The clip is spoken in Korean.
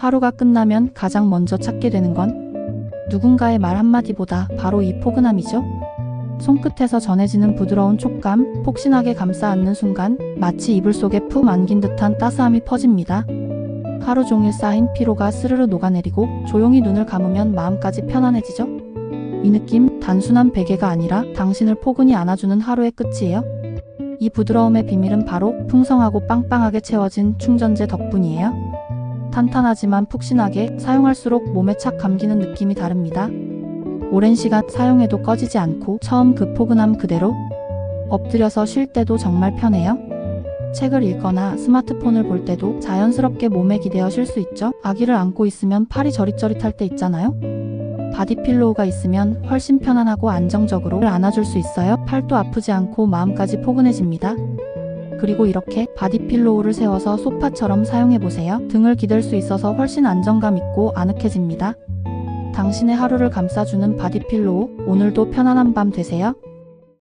하루가 끝나면 가장 먼저 찾게 되는 건 누군가의 말 한마디보다 바로 이 포근함이죠. 손끝에서 전해지는 부드러운 촉감, 폭신하게 감싸 안는 순간 마치 이불 속에 푹 안긴 듯한 따스함이 퍼집니다. 하루 종일 쌓인 피로가 스르르 녹아내리고 조용히 눈을 감으면 마음까지 편안해지죠? 이 느낌 단순한 베개가 아니라 당신을 포근히 안아주는 하루의 끝이에요. 이 부드러움의 비밀은 바로 풍성하고 빵빵하게 채워진 충전재 덕분이에요. 탄탄하지만 푹신하게 사용할수록 몸에 착 감기는 느낌이 다릅니다. 오랜 시간 사용해도 꺼지지 않고 처음 그 포근함 그대로 엎드려서 쉴 때도 정말 편해요. 책을 읽거나 스마트폰을 볼 때도 자연스럽게 몸에 기대어 쉴 수 있죠. 아기를 안고 있으면 팔이 저릿저릿할 때 있잖아요. 바디필로우가 있으면 훨씬 편안하고 안정적으로 안아줄 수 있어요. 팔도 아프지 않고 마음까지 포근해집니다. 그리고 이렇게 바디필로우를 세워서 소파처럼 사용해보세요. 등을 기댈 수 있어서 훨씬 안정감 있고 아늑해집니다. 당신의 하루를 감싸주는 바디필로우, 오늘도 편안한 밤 되세요.